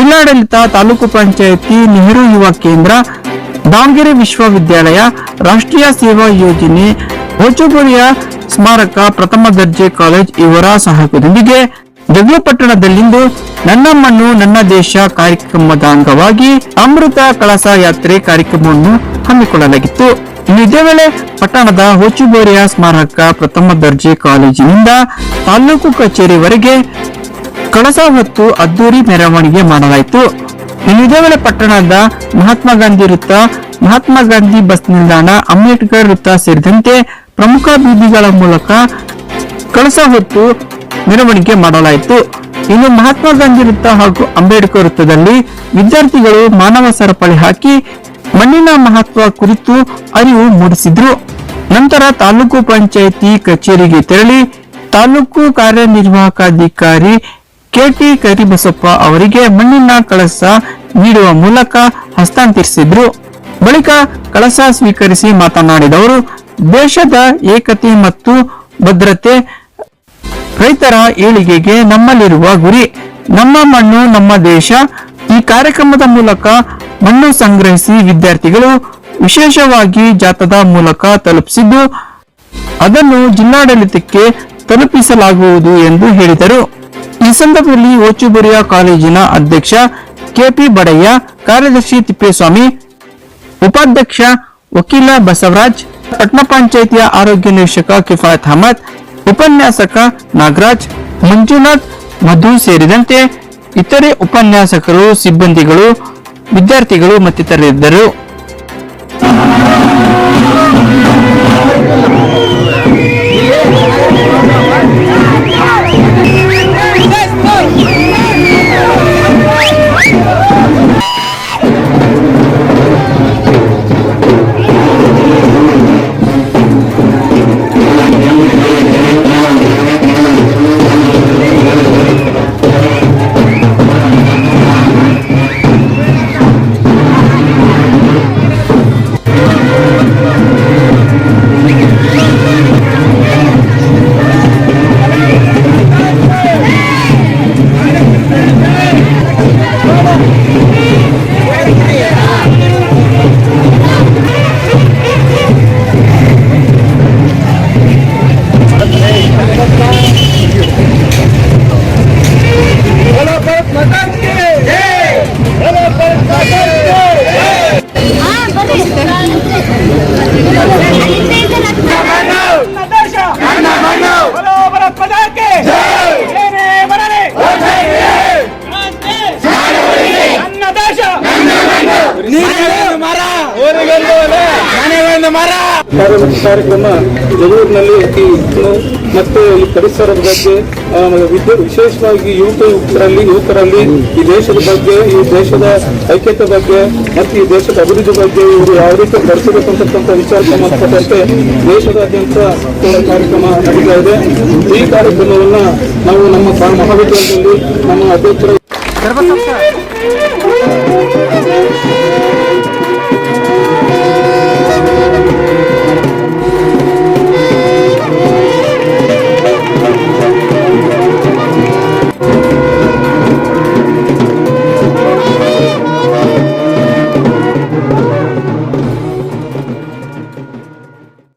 ಜಿಲ್ಲಾಡಳಿತ ತಾಲೂಕು ಪಂಚಾಯಿತಿ ನೆಹರು ಯುವ ಕೇಂದ್ರ, ದಾವಣಗೆರೆ ವಿಶ್ವವಿದ್ಯಾಲಯ, ರಾಷ್ಟ್ರೀಯ ಸೇವಾ ಯೋಜನೆ ಹೊಚುಬೋರಿಯ ಸ್ಮಾರಕ, ಪ್ರಥಮ ದರ್ಜೆ ಕಾಲೇಜ್ ಇವರ ಸಹಕಾರದೊಂದಿಗೆ ಜಗಳಪಟ್ಟಣದಲ್ಲಿಂದು ನನ್ನ ಮಣ್ಣು, ನನ್ನ ದೇಶ ಕಾರ್ಯಕ್ರಮದ ಅಂಗವಾಗಿ ಅಮೃತ ಕಳಸ ಯಾತ್ರೆ ಕಾರ್ಯಕ್ರಮವನ್ನು ಹಮ್ಮಿಕೊಳ್ಳಲಾಗಿತ್ತು. ಇದೇ ವೇಳೆ ಪಟ್ಟಣದ ಹೊಚುಬೋರಿಯ ಸ್ಮಾರಕ, ಪ್ರಥಮ ದರ್ಜೆ ಕಾಲೇಜಿನಿಂದ ತಾಲೂಕು ಕಚೇರಿವರೆಗೆ ಕಳಸ ಹೊತ್ತು ಅದ್ದೂರಿ ಮೆರವಣಿಗೆ ಮಾಡಲಾಯಿತು. ಇದೇ ಪಟ್ಟಣದ ಮಹಾತ್ಮ ಗಾಂಧಿ ವೃತ್ತ, ಮಹಾತ್ಮ ಗಾಂಧಿ ಬಸ್ ನಿಲ್ದಾಣ, ಅಂಬೇಡ್ಕರ್ ವೃತ್ತ ಸೇರಿದಂತೆ ಪ್ರಮುಖ ಬೀದಿಗಳ ಮೂಲಕ ಕಳಸ ಹೊತ್ತು ಮೆರವಣಿಗೆ ಮಾಡಲಾಯಿತು. ಇನ್ನು ಮಹಾತ್ಮ ಗಾಂಧಿ ವೃತ್ತ ಹಾಗೂ ಅಂಬೇಡ್ಕರ್ ವೃತ್ತದಲ್ಲಿ ವಿದ್ಯಾರ್ಥಿಗಳು ಮಾನವ ಸರಪಳಿ ಹಾಕಿ ಮಣ್ಣಿನ ಮಹತ್ವ ಕುರಿತು ಅರಿವು ಮೂಡಿಸಿದ್ರು. ನಂತರ ತಾಲೂಕು ಪಂಚಾಯಿತಿ ಕಚೇರಿಗೆ ತೆರಳಿ ತಾಲೂಕು ಕಾರ್ಯನಿರ್ವಾಹಕಾಧಿಕಾರಿ ಕೆಟಿ ಕರಿಬಸಪ್ಪ ಅವರಿಗೆ ಮಣ್ಣಿನ ಕಳಸ ನೀಡುವ ಮೂಲಕ ಹಸ್ತಾಂತರಿಸಿದ್ರು. ಬಳಿಕ ಕಳಸ ಸ್ವೀಕರಿಸಿ ಮಾತನಾಡಿದವರು, ದೇಶದ ಏಕತೆ ಮತ್ತು ಭದ್ರತೆ ರೈತರ ಏಳಿಗೆಗೆ ನಮ್ಮಲ್ಲಿರುವ ಗುರಿ. ನಮ್ಮ ಮಣ್ಣು, ನಮ್ಮ ದೇಶ. ಈ ಕಾರ್ಯಕ್ರಮದ ಮೂಲಕ ಮಣ್ಣು ಸಂಗ್ರಹಿಸಿ ವಿದ್ಯಾರ್ಥಿಗಳು ವಿಶೇಷವಾಗಿ ಜಾತದ ಮೂಲಕ ತಲುಪಿಸಿದ್ದು, ಅದನ್ನು ಜಿಲ್ಲಾಡಳಿತಕ್ಕೆ ತಲುಪಿಸಲಾಗುವುದು ಎಂದು ಹೇಳಿದರು. ಈ ಸಂದರ್ಭದಲ್ಲಿ ಓಚುಬುರಿಯ ಕಾಲೇಜಿನ ಅಧ್ಯಕ್ಷ ಕೆಪಿ ಬಡಯ್ಯ, ಕಾರ್ಯದರ್ಶಿ ತಿಪ್ಪೇಸ್ವಾಮಿ, ಉಪಾಧ್ಯಕ್ಷ ವಕೀಲ ಬಸವರಾಜ್ ಪಟ್ಟಣ ಪಂಚಾಯಿತಿಯ ಆರೋಗ್ಯ ನಿರೀಕ್ಷಕ ಕಿಫಾಯತ್ ಅಹಮದ್, ಉಪನ್ಯಾಸಕ ನಾಗರಾಜ್, ಮಂಜುನಾಥ್, ಮಧು ಸೇರಿದಂತೆ ಇತರೆ ಉಪನ್ಯಾಸಕರು, ಸಿಬ್ಬಂದಿಗಳು, ವಿದ್ಯಾರ್ಥಿಗಳು ಮತ್ತಿತರರಿದ್ದರು. Jackie. Yeah. ಕಾರ್ಯಕ್ರಮ ಜಗಳೂರಿನಲ್ಲಿ ಅತಿ ಹೆಚ್ಚು ಮತ್ತೆ ಈ ಪರಿಸರದ ಬಗ್ಗೆ ವಿದ್ಯೆ ವಿಶೇಷವಾಗಿ ಯುವಕ ಯುವಕರಲ್ಲಿ ಯುವಕರಲ್ಲಿ ಈ ದೇಶದ ಬಗ್ಗೆ ಈ ದೇಶದ ಐಕ್ಯತೆ ಬಗ್ಗೆ ಮತ್ತು ಈ ದೇಶದ ಅಭಿವೃದ್ಧಿ ಬಗ್ಗೆ ಇವರು ಯಾವ ರೀತಿ ನಡೆಸಬೇಕಂತಕ್ಕಂಥ ವಿಚಾರ ಸಂಬಂಧಪಟ್ಟಂತೆ ದೇಶದಾದ್ಯಂತ ಕಾರ್ಯಕ್ರಮ ನಡೀತಾ ಇದೆ. ಈ ಕಾರ್ಯಕ್ರಮವನ್ನ ನಾವು ನಮ್ಮ ಮಹಾವಿದ್ಯಾಲಯದಲ್ಲಿ ನಮ್ಮ ಅಧ್ಯಕ್ಷರ